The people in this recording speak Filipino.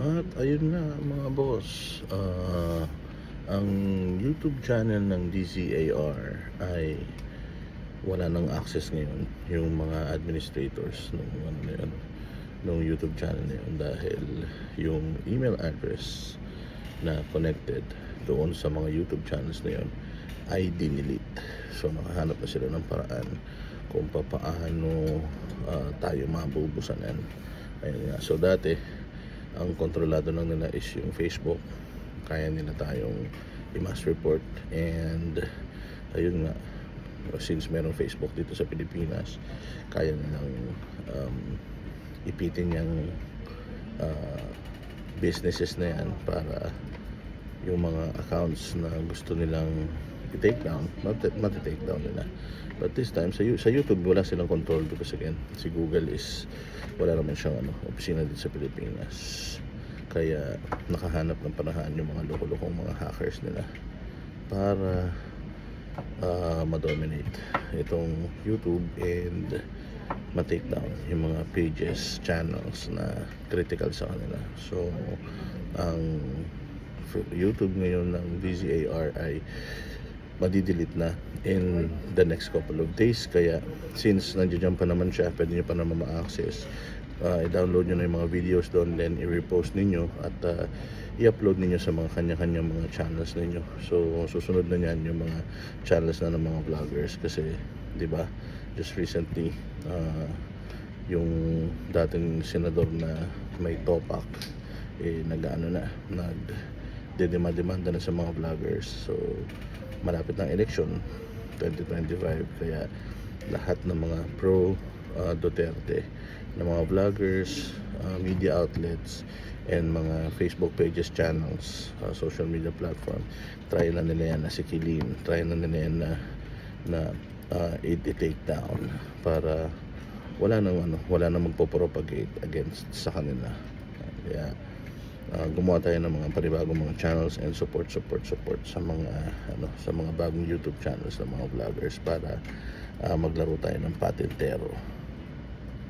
At ayun nga mga boss, ah, ang YouTube channel ng DZAR ay wala nang access ngayon yung mga administrators ng ano na yun, ng YouTube channel na yun dahil yung email address na connected doon sa mga YouTube channels na yun ay dinilit. So nakahanap na sila ng paraan kung paano ah, tayo mabubusanan. Ayun nga. So dati, ang kontrolado lang nila is yung Facebook. Kaya nila tayong i-mass report and ayun nga, since merong Facebook dito sa Pilipinas, kaya nilang um, ipitin yung uh, businesses na yan para yung mga accounts na gusto nilang i-take down, mat- mati-take down nila. But this time, sa, sa YouTube, wala silang control because again, si Google is, wala naman siyang ano, opisina dito sa Pilipinas. Kaya nakahanap ng panahan yung mga loko-lokong mga hackers nila para uh, ma-dominate itong YouTube and ma-take down yung mga pages, channels na critical sa kanila. So, ang YouTube ngayon ng DZAR ay madidelete na in the next couple of days. Kaya, since nandiyan pa naman siya, pwede nyo pa naman ma-access. Uh, i-download nyo na yung mga videos doon, then i-repost ninyo at uh, i-upload ninyo sa mga kanya-kanyang mga channels ninyo. So, susunod na niyan yung mga channels na ng mga vloggers kasi, di ba, just recently, uh, yung dating senador na may topak, eh, nag-ano na, nag demanda na sa mga vloggers. So, malapit ng election 2025 kaya lahat ng mga pro uh, Duterte na mga vloggers, uh, media outlets and mga Facebook pages, channels, uh, social media platform try na nila yan na sikilin try na nila yan na na uh, i-take down para wala nang ano, wala nang magpo-propagate against sa kanila. Kaya uh, gumawa tayo ng mga panibagong mga channels and support support support sa mga ano sa mga bagong YouTube channels ng mga vloggers para uh, maglaro tayo ng patintero